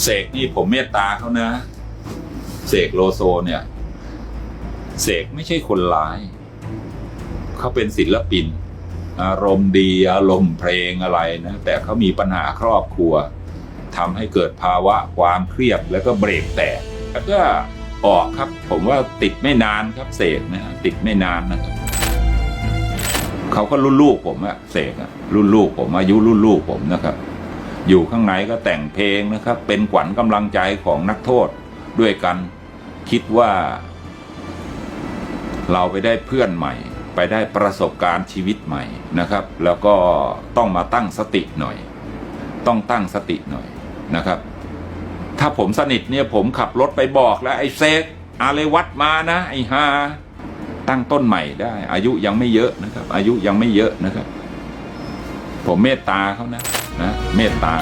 เสกนี่ผมเมตตาเขานะ เสกโลโซเนี่ย เสกไม่ใช่คนร้าย เขาเป็นศิลปิน อารมณ์ดีอารมณ์เพลงอะไรนะ แต่เขามีปัญหาครอบครัวทำให้เกิดภาวะความเครียดแล้วก็เบรกแตกแล้วก็ออกครับ ผมว่าติดไม่นานครับเสกนะติดไม่นานนะครับเขาก็รุ่นลูกผมอะเสกอะรุ่นลูกผมอายุรุ่นลูกผมนะครับ อยู่ข้างในก็แต่งเพลงนะครับ เป็นขวัญกำลังใจของนักโทษด้วยกันคิดว่า เราไปได้เพื่อนใหม่ ไปได้ประสบการณ์ชีวิตใหม่นะครับ แล้วก็ต้องมาตั้งสติหน่อย ต้องตั้งสติหน่อยนะครับ ถ้าผมสนิทเนี่ยผมขับรถไปบอกแล้ว ไอ้เซกอาเลวัดมานะ ไอ้ฮาตั้งต้นใหม่ได้ อายุยังไม่เยอะนะครับ อายุยังไม่เยอะนะครับ ผมเมตตาเขานะนะเมตตา